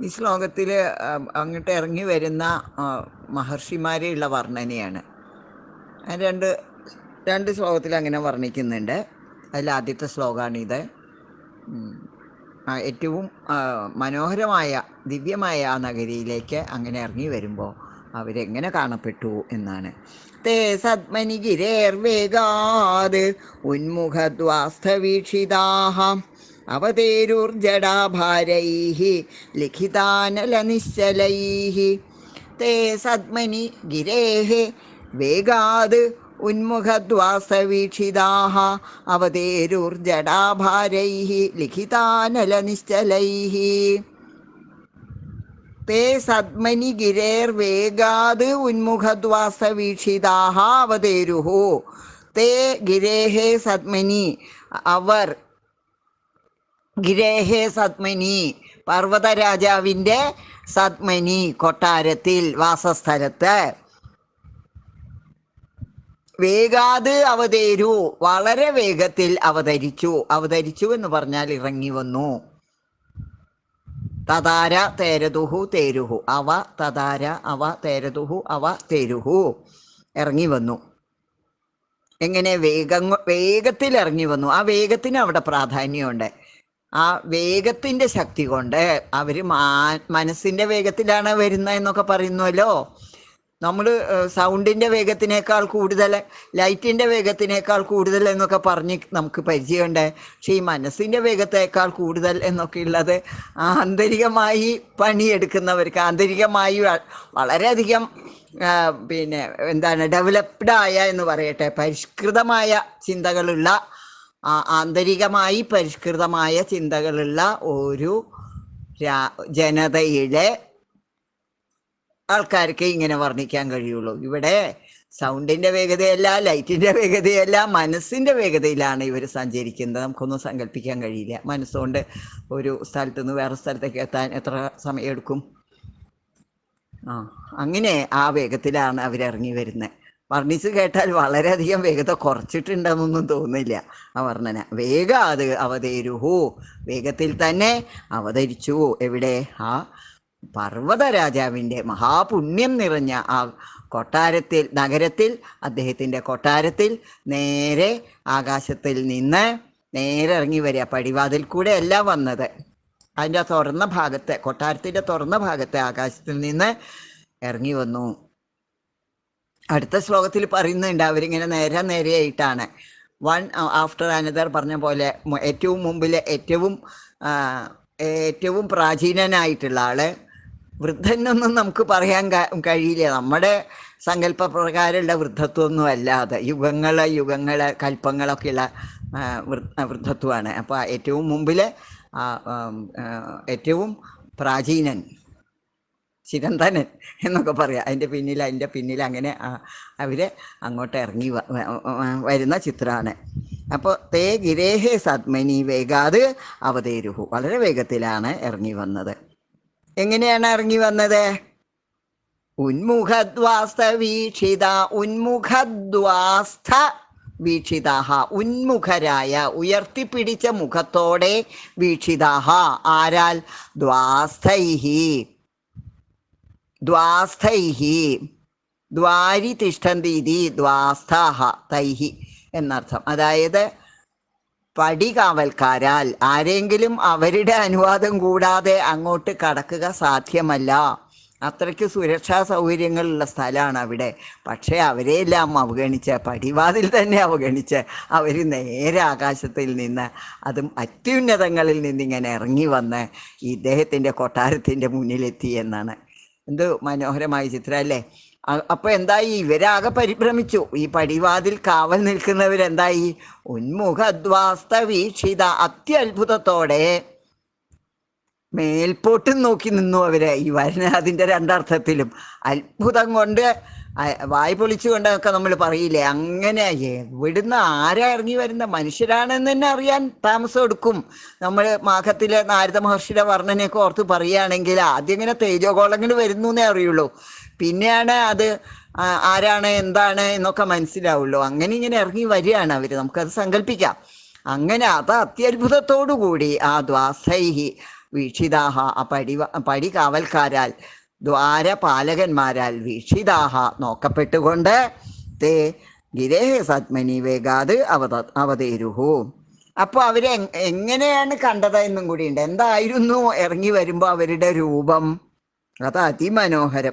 ഈ ശ്ലോകത്തിൽ അങ്ങോട്ട് ഇറങ്ങി വരുന്ന മഹർഷിമാരെയുള്ള വർണനയാണ്. രണ്ട് രണ്ട് ശ്ലോകത്തിൽ അങ്ങനെ വർണിക്കുന്നുണ്ട്. അതിൽ ആദ്യത്തെ ശ്ലോകമാണിത്. ഏറ്റവും മനോഹരമായ ദിവ്യമായ ആ നഗരിയിലേക്ക് അങ്ങനെ ഇറങ്ങി വരുമ്പോൾ അവരെങ്ങനെ കാണപ്പെട്ടു എന്നാണ്. തേ സദ്മനി ഗിരേർവേഗാത് ഉന്മുഖദ്വാസ്ഥവീക്ഷിതാഹ അവതേരുർജടാഭാരൈः ലിഖിതാനലനിശ്ചലൈः തേ സദ്മനി ഗിരേ വേഗാത് ഉന്മുഖദ്വാസവീക്ഷിതാः അവതേരുർജടാഭാരൈः ലിഖിതാനലനിശ്ചലൈः തേ സദ്മനി ഗിരേർവേഗാത് ഉന്മുഖദ്വാസവീക്ഷിതാഹ അവതേരുഹു. തേ ഗിരേഹേ സദ്മനി അവർ ഗിരേഹേ സദ്മനി പർവതരാജാവിന്റെ സദ്മനി കൊട്ടാരത്തിൽ വാസസ്ഥലത്ത്. വേഗാത് അവതേരു വളരെ വേഗത്തിൽ അവതരിച്ചു. അവതരിച്ചു എന്ന് പറഞ്ഞാൽ ഇറങ്ങി വന്നു. തതാര തേരതുഹു തേരുഹു അവ തതാര അവ തേരതുഹു അവ തേരുഹു. ഇറങ്ങി വന്നു. എങ്ങനെ വേഗം വേഗത്തിൽ ഇറങ്ങി വന്നു. ആ വേഗത്തിന് അവിടെ പ്രാധാന്യമുണ്ട്. ആ വേഗത്തിന്റെ ശക്തി കൊണ്ട് അവർ മനസ്സിന്റെ വേഗത്തിലാണ് വരുന്നത് എന്നൊക്കെ പറയുന്നുവല്ലോ. നമ്മൾ സൗണ്ടിന്റെ വേഗത്തിനേക്കാൾ കൂടുതൽ ലൈറ്റിന്റെ വേഗത്തിനേക്കാൾ കൂടുതൽ എന്നൊക്കെ പറഞ്ഞ് നമുക്ക് പരിചയമുണ്ട്. പക്ഷേ ഈ മനസ്സിന്റെ വേഗത്തേക്കാൾ കൂടുതൽ എന്നൊക്കെ ഉള്ളത് ആന്തരികമായി പണിയെടുക്കുന്നവർക്ക് ആന്തരികമായി വളരെയധികം പിന്നെ എന്താണ് ഡെവലപ്ഡ് ആയ എന്ന് പറയട്ടെ പരിഷ്കൃതമായ ചിന്തകളുള്ള ആന്തരികമായി പരിഷ്കൃതമായ ചിന്തകളുള്ള ഒരു ജനതയുടെ ആൾക്കാർക്ക് ഇങ്ങനെ വർണിക്കാൻ കഴിയുള്ളൂ. ഇവിടെ സൗണ്ടിന്റെ വേഗതയല്ല ലൈറ്റിന്റെ വേഗതയല്ല മനസ്സിന്റെ വേഗതയിലാണ് ഇവർ സഞ്ചരിക്കുന്നത്. നമുക്കൊന്നും സങ്കല്പിക്കാൻ കഴിയില്ല. മനസ്സുകൊണ്ട് ഒരു സ്ഥലത്ത് നിന്ന് വേറെ സ്ഥലത്തേക്ക് എത്താൻ എത്ര സമയം എടുക്കും ആ അങ്ങനെ ആ വേഗത്തിലാണ് അവരിറങ്ങി വരുന്നത്. വർണിച്ച് കേട്ടാൽ വളരെയധികം വേഗത കുറച്ചിട്ടുണ്ടെന്നൊന്നും തോന്നില്ല ആ വർണന. വേഗ അത് അവതരുഹോ വേഗത്തിൽ തന്നെ അവതരിച്ചു എവിടെ? ആ പർവത രാജാവിന്റെ മഹാപുണ്യം നിറഞ്ഞ ആ കൊട്ടാരത്തിൽ നഗരത്തിൽ അദ്ദേഹത്തിന്റെ കൊട്ടാരത്തിൽ നേരെ ആകാശത്തിൽ നിന്ന് നേരെ ഇറങ്ങി വരിക. പടിവാതിൽ കൂടെ അല്ല വന്നത്. അതിന്റെ തുറന്ന ഭാഗത്തെ കൊട്ടാരത്തിന്റെ തുറന്ന ഭാഗത്തെ ആകാശത്തിൽ നിന്ന് ഇറങ്ങി വന്നു. അടുത്ത ശ്ലോകത്തിൽ പറയുന്നുണ്ട് അവരിങ്ങനെ നേരെ നേരെയായിട്ടാണ്. വൺ ആഫ്റ്റർ അനദർ പറഞ്ഞ പോലെ ഏറ്റവും മുമ്പിലെ ഏറ്റവും ഏറ്റവും പ്രാചീനനായിട്ടുള്ള ആൾ. വൃദ്ധനൊന്നും നമുക്ക് പറയാൻ കഴിയില്ല. നമ്മുടെ സങ്കല്പപ്രകാരമുള്ള വൃദ്ധത്വമൊന്നും അല്ലാതെ യുഗങ്ങൾ യുഗങ്ങൾ കൽപ്പങ്ങളൊക്കെയുള്ള വൃദ്ധത്വമാണ്. അപ്പോൾ ഏറ്റവും ആ, ഏറ്റവും പ്രാചീനൻ. ചിരന്തനൻ എന്നൊക്കെ പറയാം. അതിന്റെ പിന്നിൽ അതിന്റെ പിന്നിൽ അങ്ങനെ അവർ അങ്ങോട്ട് ഇറങ്ങി വരുന്ന ചിത്രമാണ് അപ്പോൾ തേ ഗിരേഹേ സദ്മനി വേഗാത് അവതേരുഹു. വളരെ വേഗത്തിലാണ് ഇറങ്ങി വന്നത്. എങ്ങനെയാണ് ഇറങ്ങി വന്നത്? ഉന്മുഖദ്വാസ്ത വീക്ഷിത ഉന്മുഖദ്വാസ്ഥ വീക്ഷിതാഹ. ഉന്മുഖരായ ഉയർത്തിപ്പിടിച്ച മുഖത്തോടെ വീക്ഷിതാഹ. ആരാൽ? ദ്വാസ്ഥൈഹി ദ്വാസ്ഥൈഹി. ദ്വാരി തിഷ്ഠന്തി ദ്വാസ്ഥാഹ തൈഹി എന്നർത്ഥം. അതായത് പടികാവൽക്കാരാൽ ആരെങ്കിലും അവരുടെ അനുവാദം കൂടാതെ അങ്ങോട്ട് കടക്കുക സാധ്യമല്ല. അത്രയ്ക്ക് സുരക്ഷാ സൗകര്യങ്ങളുള്ള സ്ഥലമാണ് അവിടെ. പക്ഷേ അവരെയെല്ലാം അവഗണിച്ച് പടിവാതിൽ തന്നെ അവഗണിച്ച് അവർ നേരെ ആകാശത്തിൽ നിന്ന് അതും അത്യുന്നതങ്ങളിൽ നിന്നിങ്ങനെ ഇറങ്ങി വന്ന് ഇദ്ദേഹത്തിന്റെ കൊട്ടാരത്തിന്റെ മുന്നിലെത്തി എന്നാണ്. എന്ത് മനോഹരമായ ചിത്രം അല്ലേ? അപ്പൊ എന്തായി? ഇവരാകെ പരിഭ്രമിച്ചു. ഈ പടിവാതിൽ കാവൽ നിൽക്കുന്നവരെന്തായി? ഉന്മുഖദ്വാസ്ത വീക്ഷിത അത്യത്ഭുതത്തോടെ മേൽപോട്ടും നോക്കി നിന്നു അവർ. ഈ വരുന്ന അതിന്റെ രണ്ടർത്ഥത്തിലും. അത്ഭുതം കൊണ്ട് വായ് പൊളിച്ചുകൊണ്ടൊക്കെ നമ്മൾ പറയില്ലേ അങ്ങനെ എവിടുന്ന് ആരാ ഇറങ്ങി വരുന്ന? മനുഷ്യരാണെന്ന് തന്നെ അറിയാൻ താമസം എടുക്കും. നമ്മൾ മാഘത്തിലെ നാരദ മഹർഷിയുടെ വർണനയൊക്കെ ഓർത്ത് പറയുകയാണെങ്കിൽ ആദ്യം ഇങ്ങനെ തേജോഗോളങ്ങൾ വരുന്നു എന്നേ അറിയുള്ളൂ. പിന്നെയാണ് അത് ആരാണ് എന്താണ് എന്നൊക്കെ മനസ്സിലാവുള്ളൂ. അങ്ങനെ ഇങ്ങനെ ഇറങ്ങി വരികയാണ് അവർ നമുക്കത് സങ്കല്പിക്കാം. അങ്ങനെ അത് അത്യത്ഭുതത്തോടു കൂടി ആ ദ്വാസൈഹി വീക്ഷിതാഹ ആ പടി പടി കാവൽക്കാരാൽ ദ്വാരപാലകന്മാരാൽ വീക്ഷിതാഹ നോക്കപ്പെട്ടുകൊണ്ട് തേ ഗിരേഹ സത്മനി വേഗാത് അവത അവതേരുഹു. അപ്പോൾ അവരെ എങ്ങനെയാണ് കണ്ടത് എന്നും കൂടിയുണ്ട്. എന്തായിരുന്നു ഇറങ്ങി വരുമ്പോൾ അവരുടെ രൂപം? അത് അതിമനോഹരം.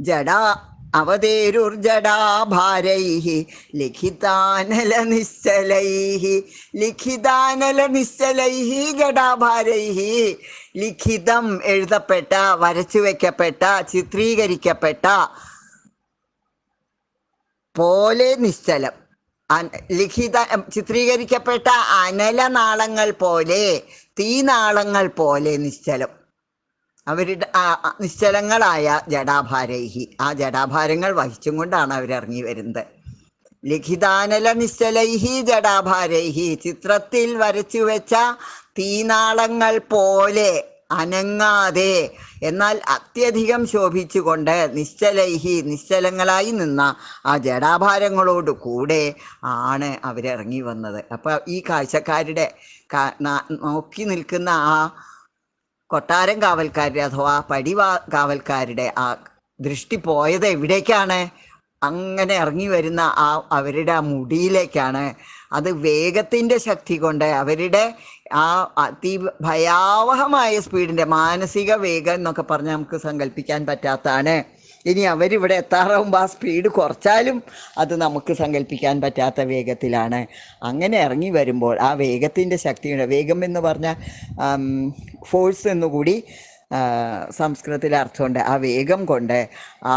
ജഡാ അവതേരുർജടാഭാരൈः ലിഖിതാനല നിശ്ചലൈ ലിഖിതാനല നിശ്ചലൈ ജടാഭാരൈ ലിഖിതം എഴുതപ്പെട്ട വരച്ചു വെക്കപ്പെട്ട ചിത്രീകരിക്കപ്പെട്ട പോലെ നിശ്ചലം. ലിഖിത ചിത്രീകരിക്കപ്പെട്ട അനലനാളങ്ങൾ പോലെ തീനാളങ്ങൾ പോലെ നിശ്ചലം. അവരുടെ നിശ്ചലങ്ങളായ ജടാഭാരൈഹി. ആ ജടാഭാരങ്ങൾ വഹിച്ചും കൊണ്ടാണ് അവരിറങ്ങി വരുന്നത്. ലിഖിതാനല നിശ്ചലൈഹി ജടാഭാരൈഹി. ചിത്രത്തിൽ വരച്ചു വെച്ച തീനാളങ്ങൾ പോലെ അനങ്ങാതെ. എന്നാൽ അത്യധികം ശോഭിച്ചുകൊണ്ട് നിശ്ചലൈഹി നിശ്ചലങ്ങളായി നിന്ന ആ ജടാഭാരങ്ങളോട് കൂടെ ആണ് അവരിറങ്ങി വന്നത്. അപ്പോൾ ഈ കാഴ്ചക്കാരുടെ നോക്കി നിൽക്കുന്ന ആ കൊട്ടാരം കാവൽക്കാരുടെ അഥവാ പടിവാ കാവൽക്കാരുടെ ആ ദൃഷ്ടി പോയത് എവിടേക്കാണ്? അങ്ങനെ ഇറങ്ങി വരുന്ന ആ അവരുടെ ആ മുടിയിലേക്കാണ്. അത് വേഗത്തിന്റെ ശക്തി കൊണ്ട് അവരുടെ ആ അതി ഭയാവഹമായ സ്പീഡിന്റെ മാനസിക വേഗം എന്നൊക്കെ പറഞ്ഞാൽ നമുക്ക് സങ്കല്പിക്കാൻ പറ്റാത്തതാണ്. ഇനി അവരിവിടെ എത്താറാവുമ്പോൾ ആ സ്പീഡ് കുറച്ചാലും അത് നമുക്ക് സങ്കല്പിക്കാൻ പറ്റാത്ത വേഗത്തിലാണ്. അങ്ങനെ ഇറങ്ങി വരുമ്പോൾ ആ വേഗത്തിന്റെ ശക്തിയുടെ വേഗം എന്ന് പറഞ്ഞാൽ ഫോഴ്സ് എന്നുകൂടി സംസ്കൃതത്തിൽ അർത്ഥമുണ്ട്. ആ വേഗം കൊണ്ട് ആ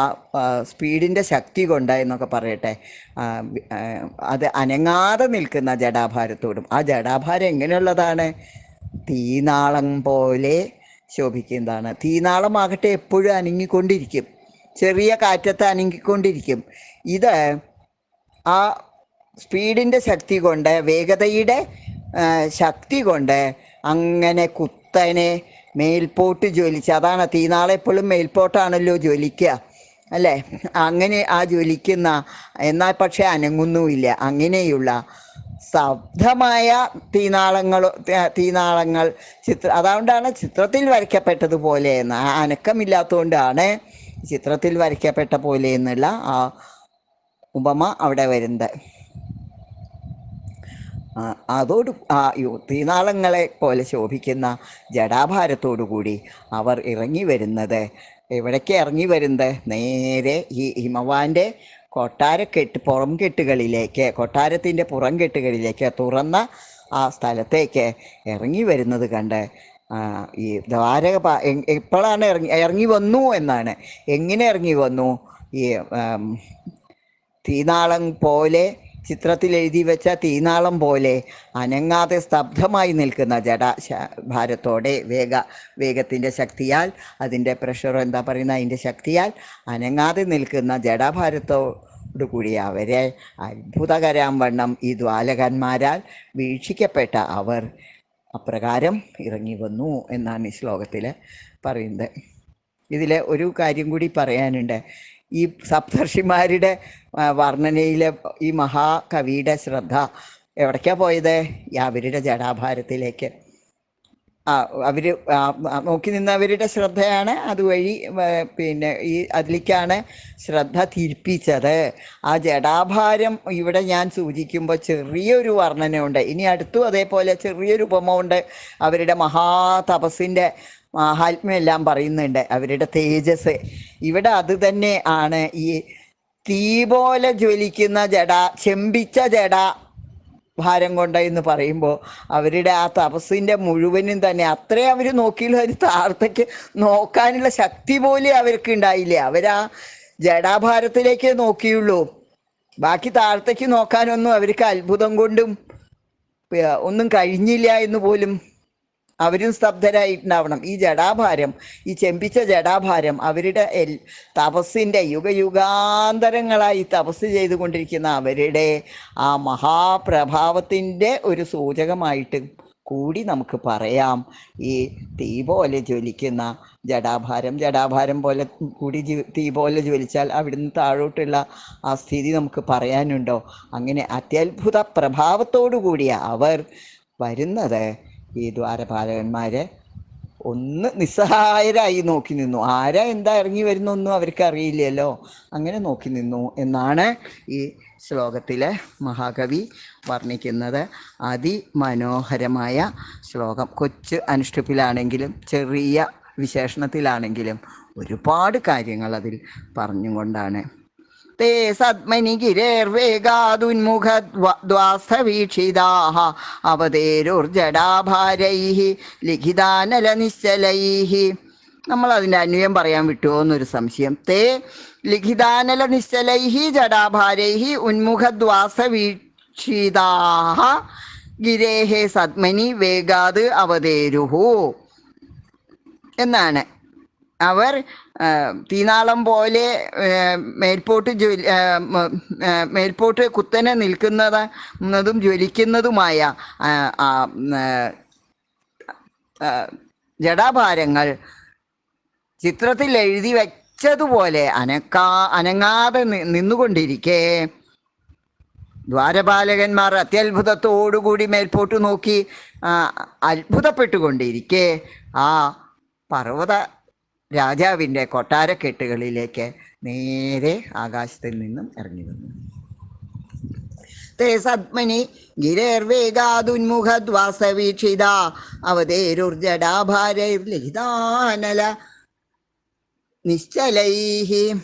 സ്പീഡിന്റെ ശക്തി കൊണ്ട് എന്നൊക്കെ പറയട്ടെ അത് അനങ്ങാതെ നിൽക്കുന്ന ജഡാഭാരത്തോടും ആ ജടാഭാരം എങ്ങനെയുള്ളതാണ്? തീനാളം പോലെ ശോഭിക്കുന്നതാണ്. തീനാളമാകട്ടെ എപ്പോഴും അനങ്ങിക്കൊണ്ടിരിക്കും. ചെറിയ കാറ്റത്ത് അനങ്ങിക്കൊണ്ടിരിക്കും. ഇത് ആ സ്പീഡിന്റെ ശക്തി കൊണ്ട് വേഗതയുടെ ശക്തി കൊണ്ട് അങ്ങനെ കുത്തനെ മേൽപോട്ട് ജ്വലിച്ച് അതാണ് തീനാളെ എപ്പോഴും മേൽപോട്ടാണല്ലോ ജ്വലിക്കുക അല്ലേ? അങ്ങനെ ആ ജ്വലിക്കുന്ന എന്നാൽ പക്ഷേ അനങ്ങുന്നുമില്ല. അങ്ങനെയുള്ള ശബ്ദമായ തീനാളങ്ങൾ തീനാളങ്ങൾ ചിത്ര അതുകൊണ്ടാണ് ചിത്രത്തിൽ വരയ്ക്കപ്പെട്ടതുപോലെ എന്ന് അനക്കമില്ലാത്തതുകൊണ്ടാണ് ചിത്രത്തിൽ വരയ്ക്കപ്പെട്ട പോലെ എന്നുള്ള ആ ഉപമ അവിടെ വരുന്നത്. അതോട് ആ തീനാളങ്ങളെ പോലെ ശോഭിക്കുന്ന ജടാഭാരത്തോടു കൂടി അവർ ഇറങ്ങി വരുന്നത്. എവിടേക്ക് ഇറങ്ങി വരുന്നത്? നേരെ ഈ ഹിമവാന്റെ കൊട്ടാരക്കെട്ട് പുറം കെട്ടുകളിലേക്ക് കൊട്ടാരത്തിന്റെ പുറം കെട്ടുകളിലേക്ക് തുറന്ന ആ സ്ഥലത്തേക്ക് ഇറങ്ങി വരുന്നത് കണ്ട് ഈ ദ്വാരക എപ്പോഴാണ് ഇറങ്ങി ഇറങ്ങി വന്നു എന്നാണ്. എങ്ങനെ ഇറങ്ങി വന്നു? ഈ തീനാളം പോലെ ചിത്രത്തിൽ എഴുതി വെച്ച തീനാളം പോലെ അനങ്ങാതെ സ്തബ്ധമായി നിൽക്കുന്ന ജഡ ഭാരത്തോടെ വേഗ വേഗത്തിന്റെ ശക്തിയാൽ അതിന്റെ പ്രഷർ എന്താ പറയുന്ന അതിന്റെ ശക്തിയാൽ അനങ്ങാതെ നിൽക്കുന്ന ജഡഭാരത്തോടു കൂടി അവരെ അത്ഭുതകരാം വണ്ണം ഈ ദ്വാലകന്മാരാൽ വീക്ഷിക്കപ്പെട്ട അവർ. അപ്രകാരം ഇറങ്ങി വന്നു എന്നാണ് ഈ ശ്ലോകത്തിൽ പറയുന്നത്. ഇതിൽ ഒരു കാര്യം കൂടി പറയാനുണ്ട്. ഈ സപ്തർഷിമാരുടെ വർണനയിലെ ഈ മഹാകവിയുടെ ശ്രദ്ധ എവിടേക്കാണ് പോയത്? ഈ അവരുടെ ജടാഭാരത്തിലേക്ക്. ആ അവർ നോക്കി നിന്നവരുടെ ശ്രദ്ധയാണ് അതുവഴി പിന്നെ ഈ അതിലേക്കാണ് ശ്രദ്ധ തിരിപ്പിച്ചത്. ആ ജഡാഭാരം ഇവിടെ ഞാൻ സൂചിക്കുമ്പോൾ ചെറിയൊരു വർണനയുണ്ട്. ഇനി അടുത്തും അതേപോലെ ചെറിയൊരു ഉപമ ഉണ്ട് അവരുടെ മഹാതപസ്സിന്റെ മഹാത്മ്യമെല്ലാം പറയുന്നുണ്ട്. അവരുടെ തേജസ്. ഇവിടെ അത് തന്നെ ആണ്. ഈ തീ പോലെ ജ്വലിക്കുന്ന ജട ചെമ്പിച്ച ജട ഭാരം കൊണ്ട എന്ന് പറയുമ്പോൾ അവരുടെ ആ തപസ്സിന്റെ മുഴുവനും തന്നെ അത്രയും അവർ നോക്കിയില്ല. ഒരു താർത്തയ്ക്ക് നോക്കാനുള്ള ശക്തി പോലും അവർക്ക് ഉണ്ടായില്ല. അവരാ ജഡാഭാരത്തിലേക്ക് നോക്കിയുള്ളൂ. ബാക്കി താഴത്തേക്ക് നോക്കാനൊന്നും അവർക്ക് അത്ഭുതം കൊണ്ടും ഒന്നും കഴിഞ്ഞില്ല എന്ന് പോലും അവരും സ്തബ്ധരായിട്ടുണ്ടാവണം. ഈ ജടാഭാരം ഈ ചെമ്പിച്ച ജടാഭാരം അവരുടെ എൽ തപസ്സിന്റെ യുഗയുഗാന്തരങ്ങളായി തപസ് ചെയ്തുകൊണ്ടിരിക്കുന്ന അവരുടെ ആ മഹാപ്രഭാവത്തിന്റെ ഒരു സൂചകമായിട്ട് കൂടി നമുക്ക് പറയാം. ഈ തീ പോലെ ജ്വലിക്കുന്ന ജടാഭാരം ജടാഭാരം പോലെ കൂടി തീ പോലെ ജ്വലിച്ചാൽ അവിടുന്ന് താഴോട്ടുള്ള ആ സ്ഥിതി നമുക്ക് പറയാനുണ്ടോ? അങ്ങനെ അത്യത്ഭുത പ്രഭാവത്തോടു കൂടിയ അവർ വരുന്നത് ഈ ദ്വാരപാലകന്മാരെ ഒന്ന് നിസ്സഹായരായി നോക്കി നിന്നു. ആരാ എന്താ ഇറങ്ങി വരുന്നൊന്നും അവർക്ക് അറിയില്ലല്ലോ. അങ്ങനെ നോക്കി നിന്നു എന്നാണ് ഈ ശ്ലോകത്തിലെ മഹാകവി വർണിക്കുന്നത്. അതിമനോഹരമായ ശ്ലോകം. കൊച്ചു അനുഷ്ഠിപ്പിലാണെങ്കിലും ചെറിയ വിശേഷണത്തിലാണെങ്കിലും ഒരുപാട് കാര്യങ്ങൾ അതിൽ പറഞ്ഞുകൊണ്ടാണ് തേ സദ്മനി ഗിരേർവേഗാദുന്മുഖദ്വാസവീക്ഷിതാः അവതേരുർജടാഭാരൈः ലിഖിതാനലനിശ്ചലൈः നമ്മൾ അതിന്റെ അന്വയം പറയാൻ വിട്ടുവോ എന്നൊരു സംശയം. തേ ലിഖിതാനല നിശ്ചലൈः ഉന്മുഖദ്വാസ വീക്ഷിതാഹ ഗിരേഹേ സദ്മനി വേഗാത് അവതേരുഹു എന്നാണ്. അവർ തീനാളം പോലെ മേൽപോട്ട് ജ്വലി മേൽപോട്ട് കുത്തനെ നിൽക്കുന്നതും ജ്വലിക്കുന്നതുമായ ജടാഭാരങ്ങൾ ചിത്രത്തിൽ എഴുതി വെച്ചതുപോലെ അനക്കാ അനങ്ങാതെ നിന്നുകൊണ്ടിരിക്കെ. ദ്വാരപാലകന്മാർ അത്യത്ഭുതത്തോടുകൂടി മേൽപോട്ട് നോക്കി അത്ഭുതപ്പെട്ടുകൊണ്ടിരിക്കെ. ആ പർവത രാജാവിന്റെ കൊട്ടാരക്കെട്ടുകളിലേക്ക് നേരെ ആകാശത്തിൽ നിന്നും ഇറങ്ങി വന്നു. തേ സദ്മനി ഗിരേർവേഗാദുന്മുഖദ്വാസവീക്ഷിത അവതേരുർജടാഭാരൈർലിഖിതാനല നിശ്ചലൈः